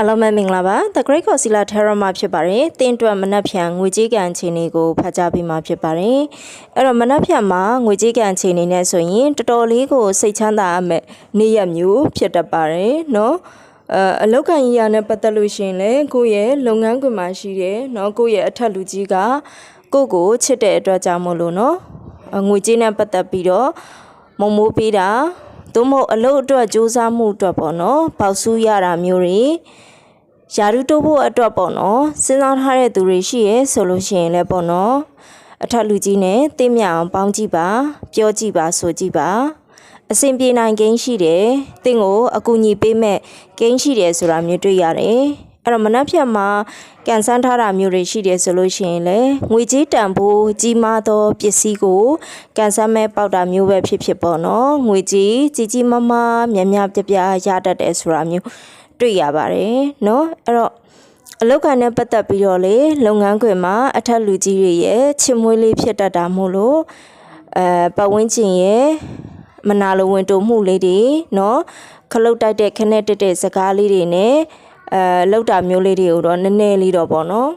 အလုံးမဲ့မင်္ဂလာပါ The Great Godzilla Terror မှာဖြစ်ပါတယ်။တင်းတွက်မနှက်ဖြန်ငွေကြေးကန်ခြေနေကိုဖတ်ကြားပေးမှာဖြစ်ပါတယ်။အဲ့တော့မနှက်ဖြန်မှာငွေကြေးကန်ခြေနေနဲ့ဆိုရင်တော်တော်လေးကိုစိတ်ချမ်းသာအမဲ့နေ့ရက်မျိုးဖြစ်တတ်ပါတယ်နော်။အဲအလောက်ကန်ကြီးရနဲ့ပတ်သက်လို့ရှင်လေကိုယ့်ရဲ့လုပ်ငန်းခွင်မှာရှိတယ်နော်ကိုယ့်ရဲ့အထက်လူကြီးကကိုယ့်ကိုချစ်တဲ့အတွက်ကြောင့်မို့လို့နော်ငွေကြေးနဲ့ပတ်သက်ပြီးတော့မုံမိုးပေးတာ သို့မဟုတ်အလုပ်အတွက်စူးစမ်းမှုအတွက်ပေါ့နော်ပေါက်ဆူးရတာမျိုးတွေယာရုတိုးဖို့အတွက်ပေါ့နော်စဉ်းစားထားတဲ့သူတွေရှိရဲဆိုလို့ရှိရင်လည်းပေါ့နော်အထက်လူကြီးနဲ့တင်းမြအောင်ပေါင်းကြည့်ပါပြောကြည့်ပါဆိုကြည့်ပါအဆင်ပြေနိုင်ကိန်းရှိတယ်တင်းကိုအကူအညီပေးမဲ့ကိန်းရှိတယ်ဆိုတာမျိုးတွေ့ရတယ် အဲ့တော့မနှက်ဖြတ်မှာကန်ဆန်းထားတာမျိုးတွေရှိတယ်ဆိုလို့ရှိရင်လေငွေကြေးတန်ဖိုးကြီးမားသောပစ္စည်းကိုကန်ဆန်းမဲ့ပေါက်တာမျိုးပဲဖြစ်ဖြစ်ပေါ့နော်ငွေကြေးကြီးကြီးမားမားမြများပြပြရတတ်တယ်ဆိုတာမျိုးတွေ့ရပါတယ်နော်အဲ့တော့အလောက်ကန်နဲ့ပတ်သက်ပြီးတော့လေလုပ်ငန်းခွင်မှာအထက်လူကြီးတွေရဲ့ချစ်မွေးလေးဖြစ်တတ်တာမို့လို့အဲပတ်ဝန်းကျင်ရဲ့မနာလိုဝင်တူမှုလေးတွေเนาะခလုတ်တိုက်တဲ့ခနဲ့တက်တဲ့စကားလေးတွေနဲ့ အဲလောက်တာမျိုးလေးတွေကိုတော့နည်းနည်းလေးတော့ပေါ့နော်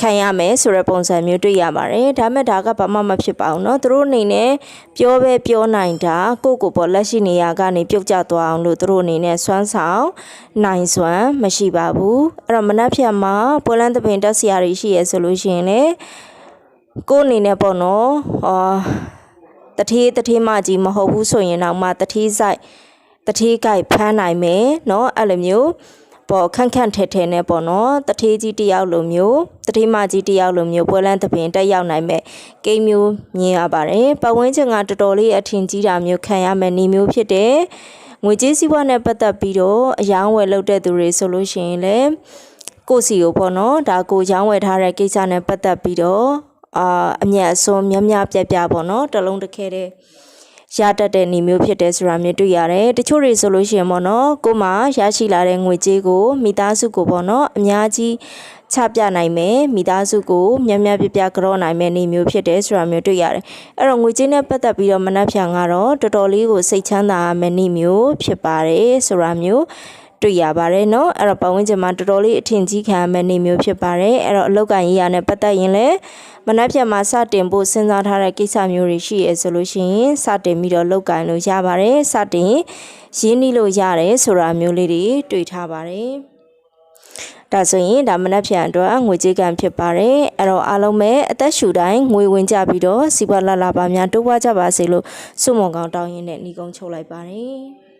ခံရမယ်ဆိုတဲ့ပုံစံမျိုးတွေ့ရပါတယ်ဒါမဲ့ဒါကဘာမှမဖြစ်ပါဘူးเนาะသူတို့အနေနဲ့ပြောပဲပြောနိုင်တာကိုယ့်ကိုယ်ပေါ်လက်ရှိနေရာကနေပြုတ်ကျသွားအောင်လို့သူတို့အနေနဲ့စွမ်းဆောင်နိုင်စွမ်းမရှိပါဘူးအဲ့တော့မနှက်ဖြတ်မှာပွဲလန်းသပင်တက်စရာတွေရှိရဆိုလို့ရှိရင်လေကိုယ့်အနေနဲ့ပေါ့နော်အာတထေးတထေးမကြီးမဟုတ်ဘူးဆိုရင်တော့မှတထေးဆိုင် တထေးကြိုက်ဖမ်းနိုင်မယ်เนาะအဲ့လိုမျိုးပေါ့ခန့်ခန့်ထဲထဲနဲ့ပေါ့နော်တထေးကြီးတယောက်လိုမျိုးတထေးမကြီးတယောက်လိုမျိုးပွဲလန်းသပင်တက်ရောက်နိုင်မဲ့ကိန်းမျိုးမြင်ရပါတယ်ပတ်ဝန်းကျင်ကတော်တော်လေးအထင်ကြီးတာမျိုးခံရမဲ့နေမျိုးဖြစ်တယ်ငွေကြေးစည်းဝါးနဲ့ပတ်သက်ပြီးတော့အယောင်းဝယ်လုပ်တဲ့သူတွေဆိုလို့ရှိရင်လည်းကိုစီကိုပေါ့နော်ဒါကိုရောင်းဝယ်ထားတဲ့ကိစ္စနဲ့ပတ်သက်ပြီးတော့အာအမျက်အစွန်းများများပြပြပေါ့နော်တလုံးတစ်ခဲတဲ့ ရတတ်တဲ့နေမျိုးဖြစ်တယ်ဆိုတာမျိုးတွေ့ရတယ်တချို့တွေဆိုလို့ရှိရင်ပေါ့နော်ကိုမှရရှိလာတဲ့ငွေကြေးကိုမိသားစုကိုပေါ့နော်အများကြီးချပြနိုင်မယ်မိသားစုကိုများများပြပြကြောနိုင်မယ်နေမျိုးဖြစ်တယ်ဆိုတာမျိုးတွေ့ရတယ်အဲ့တော့ငွေကြေးနဲ့ပတ်သက်ပြီးတော့မနှက်ဖြန်ကတော့တော်တော်လေးကိုစိတ်ချမ်းသာမယ်နေမျိုးဖြစ်ပါတယ်ဆိုတာမျိုး တွေ့ရပါတယ်နော်အဲ့တော့ပတ်ဝန်းကျင်မှာတော်တော်လေးအထင်ကြီးခံရမယ့်နေမျိုးဖြစ်ပါတယ်အဲ့တော့အလောက်ကန်ရေးရနဲ့ပတ်သက်ရင်လည်းမနှက်ဖြန်မှာစတင်ဖို့စဉ်းစားထားတဲ့ကိစ္စမျိုးတွေရှိရဆိုလို့ရှိရင်စတင်ပြီးတော့လောက်ကန်လို့ရပါတယ်စတင်ရင်းနှီးလို့ရတယ်ဆိုတာမျိုးလေးတွေတွေ့ထားပါတယ်ဒါဆိုရင်ဒါမနက်ဖြန်အတွက်ငွေကြေးကံဖြစ်ပါတယ်အဲ့တော့အားလုံးပဲအသက်ရှူတိုင်းငွေဝင်ကြပြီးတော့စီပွားလာလာပါများတိုးပွားကြပါစေလို့ဆုမွန်ကောင်းတောင်းရင်းနဲ့ညီကုန်းချုပ်လိုက်ပါတယ်